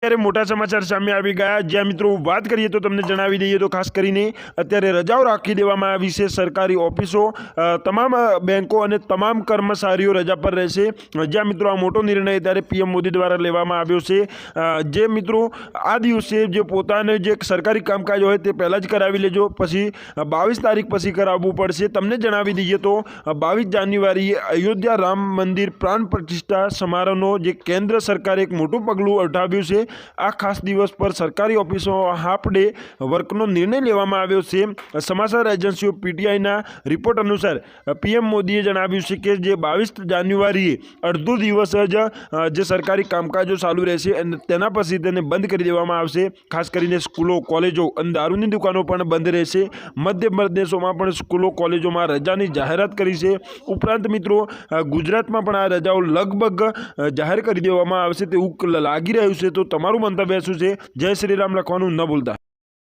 અત્યારે મોટા સમાચાર સામે આવી ગયા. જ્યાં મિત્રો વાત કરીએ તો તમને જણાવી દઈએ તો ખાસ કરીને અત્યારે રજાઓ રાખી દેવામાં આવી છે સરકારી ઓફિસો. તમામ બેન્કો અને તમામ કર્મચારીઓ રજા પર રહેશે. જ્યાં મિત્રો આ મોટો નિર્ણય ત્યારે પીએમ મોદી દ્વારા લેવામાં આવ્યો છે. જે મિત્રો આ દિવસે જે પોતાને જે સરકારી કામકાજ હોય તે પહેલાં જ કરાવી લેજો. પછી બાવીસ તારીખ પછી કરાવવું પડશે. તમને જણાવી દઈએ તો બાવીસ જાન્યુઆરીએ અયોધ્યા રામ મંદિર પ્રાણ પ્રતિષ્ઠા સમારોહનો જે કેન્દ્ર સરકારે એક મોટું પગલું ઉઠાવ્યું છે. આ ખાસ દિવસ પર સરકારી ઓફિસો હાફ ડે વર્કનો નિર્ણય લેવામાં આવ્યો છે. સમાચાર એજન્સીઓ પીટીઆઈના રિપોર્ટ અનુસાર, પીએમ મોદીએ જણાવ્યું છે કે જે બાવીસ જાન્યુઆરીએ અડધો દિવસ જ જે સરકારી કામકાજો ચાલુ રહેશે તેના પછી તેને બંધ કરી દેવામાં આવશે. ખાસ કરીને સ્કૂલો, કોલેજો અને દારૂની દુકાનો પણ બંધ રહેશે. મધ્ય પ્રદેશોમાં પણ સ્કૂલો, કોલેજોમાં રજાની જાહેરાત કરી છે. ઉપરાંત મિત્રો ગુજરાતમાં પણ આ રજાઓ લગભગ જાહેર કરી દેવામાં આવશે તેવું લાગી રહ્યું છે. તો તમારું મંતવ્ય શું છે? જય શ્રી રામ લખવાનું ન ભૂલતા.